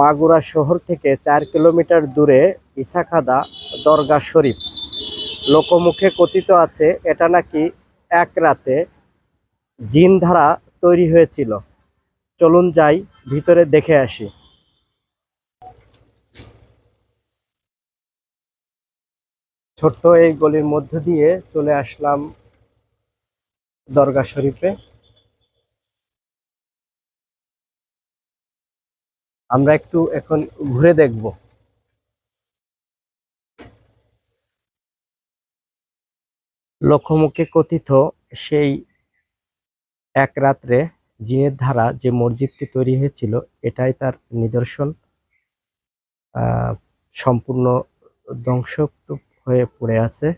মাগুরা শহর থেকে চার কিলোমিটার দূরে ইসাখাদা দরগা শরীফ। লোকমুখে কথিত আছে, এটা নাকি এক রাতে জিন ধারা তৈরি হয়েছিল। চলুন যাই, ভিতরে দেখে আসি। ছোট্ট এই গলির মধ্য দিয়ে চলে আসলাম দরগা শরীফে। আমরা একটু এখন ঘুরে দেখব। লোকমুখে কথিত সেই এক রাত্রে জিনের ধারা যে মসজিদটি তৈরি হয়েছিল, এটাই তার নিদর্শন। সম্পূর্ণ ধ্বংস হয়ে পড়ে আছে।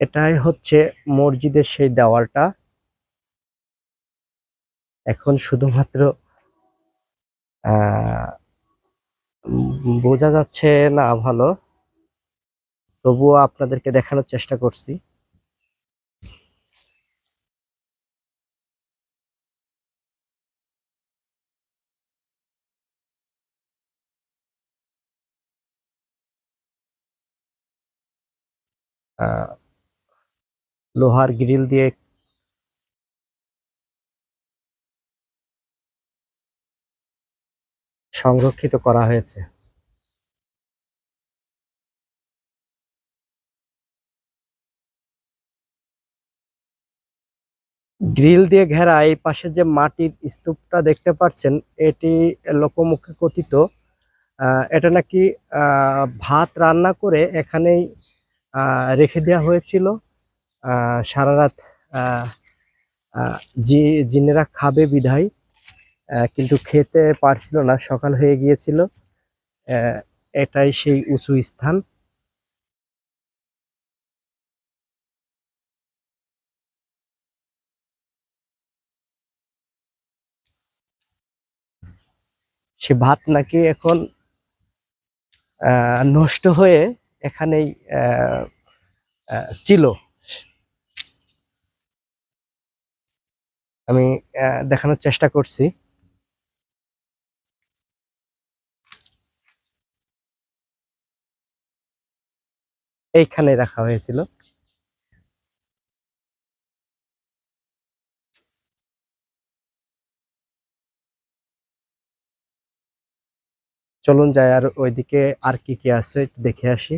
এটাই হচ্ছে মসজিদের সেই দেওয়ালটা। এখন শুধুমাত্র বোঝা যাচ্ছে না ভালো। তবুও আপনাদেরকে দেখানোর চেষ্টা করছি। লোহার গ্রিল দিয়ে সংরক্ষিত করা হয়েছে। গ্রিল দিয়ে ঘেরা এই পাশে যে মাটির স্তূপটা দেখতে পাচ্ছেন, এটি লোকমুখে কথিত। এটা নাকি ভাত রান্না করে এখানেই রেখে দেওয়া হয়েছিল। সারা রাত জিনেরা খাবে বিধায়। কিন্তু খেতে পারছিল না, সকাল হয়ে গিয়েছিল। এটাই সেই উঁচু স্থান। সে ভাত নাকি এখন নষ্ট হয়ে এখানেই ছিল। আমি দেখানোর চেষ্টা করছি। এইখানে রাখা হয়েছিল। চলুন যাই আর ওইদিকে আর কি কি আছে দেখে আসি।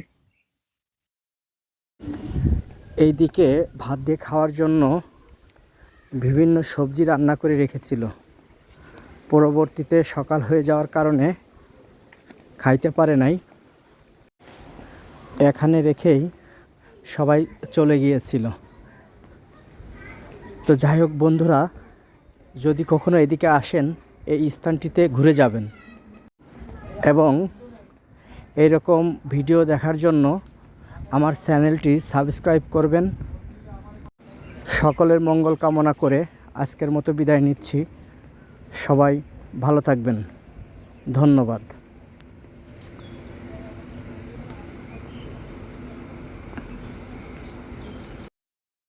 এইদিকে ভাত দিয়ে খাওয়ার জন্য বিভিন্ন সবজি রান্না করে রেখেছিল। পরবর্তীতে সকাল হয়ে যাওয়ার কারণে খাইতে পারে নাই। এখানে রেখেই সবাই চলে গিয়েছিল। তো যাই হোক বন্ধুরা, যদি কখনো এদিকে আসেন, এই স্থানটিতে ঘুরে যাবেন। এবং এইরকম ভিডিও দেখার জন্য আমার চ্যানেলটি সাবস্ক্রাইব করবেন। সকলের মঙ্গল কামনা করে আজকের মতো বিদায় নিচ্ছি। সবাই ভালো থাকবেন। ধন্যবাদ।